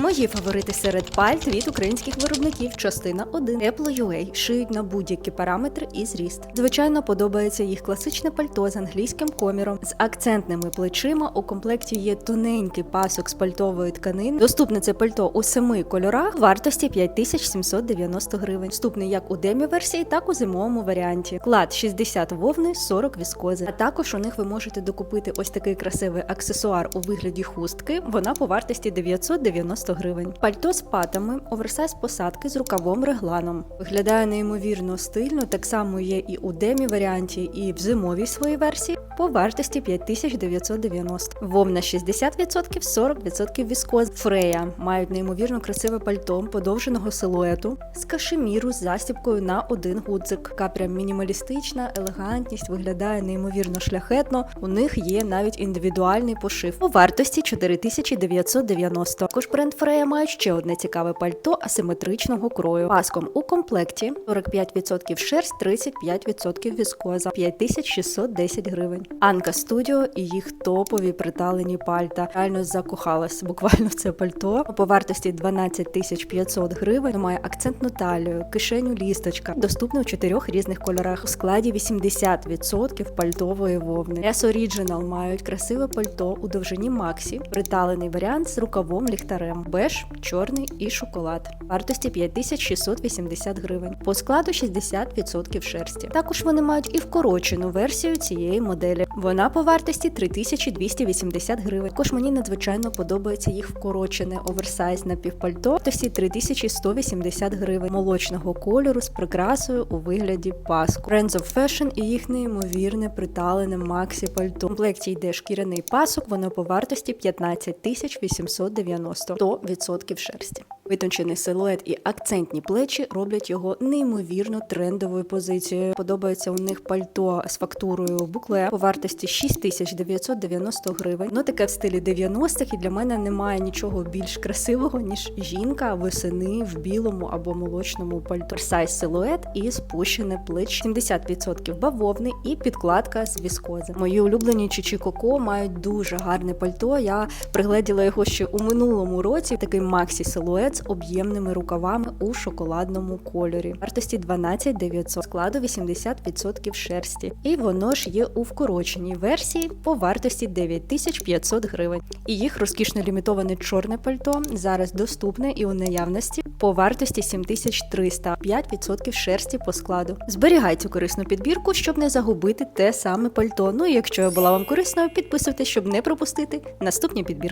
Мої фаворити серед пальт від українських виробників. Частина 1. Тепло.ua. шиють на будь-які параметри і зріст. Звичайно, подобається їх класичне пальто з англійським коміром, з акцентними плечима. У комплекті є тоненький пасок з пальтової тканини. Доступне це пальто у семи кольорах, вартості 5790 гривень. Доступний як у демі версії, так у зимовому варіанті. Клад 60 вовни, 40 віскози. А також у них ви можете докупити ось такий красивий аксесуар у вигляді хустки. Вона по вартості 990 гривень. Пальто з патами, оверсайз посадки з рукавом регланом. Виглядає неймовірно стильно, так само є і у демі варіанті, і в зимовій своїй версії по вартості 5990. Вовна 60%, 40% віскоз. Фрея мають неймовірно красиве пальто подовженого силуету з кашеміру з застібкою на один гудзик. Така прям мінімалістична елегантність виглядає неймовірно шляхетно. У них є навіть індивідуальний пошив по вартості 4990. Також бренд Фрея має ще одне цікаве пальто асиметричного крою. Паском у комплекті 45% шерсть, 35% віскоза, 5610 гривень. Анка Студіо і їх топові приталені пальта. Реально закохалась буквально в це пальто. По вартості 12 500 гривень. Має акцентну талію, кишеню лісточка. Доступне у чотирьох різних кольорах. У складі 80% пальтової вовни. S Original мають красиве пальто у довжині Максі, приталений варіант з рукавом ліхтарем, беж, чорний і шоколад. Вартості 5680 гривень. По складу 60% шерсті. Також вони мають і вкорочену версію цієї моделі. Вона по вартості 3280 гривень. Також мені надзвичайно подобається їх вкорочене оверсайз на півпальто. Вартості 3180 гривень молочного кольору з прикрасою у вигляді паску. Friends of Fashion і їх неймовірне приталене Максі пальто. В комплекті йде шкіряний пасок, воно по вартості 15 890 100% шерсті. Витончений силует і акцентні плечі роблять його неймовірно трендовою позицією. Подобається у них пальто з фактурою букле по вартості 6990 гривень. Ну таке в стилі 90-х, і для мене немає нічого більш красивого ніж жінка восени в білому або молочному пальто. Сайз силует і спущене плеч. 70% бавовни і підкладка з віскози. Мої улюблені Чичі Коко мають дуже гарне пальто. Я пригледіла його ще у минулому році. Такий максі силует з об'ємними рукавами у шоколадному кольорі. Вартості 12 900, складу 80% шерсті. І воно ж є у вкороченій версії по вартості 9500 гривень. І їх розкішно лімітоване чорне пальто зараз доступне і у наявності по вартості 7300, 5% шерсті по складу. Зберігай цю корисну підбірку, щоб не загубити те саме пальто. Ну і якщо я була вам корисною, підписуйтесь, щоб не пропустити наступні підбірки.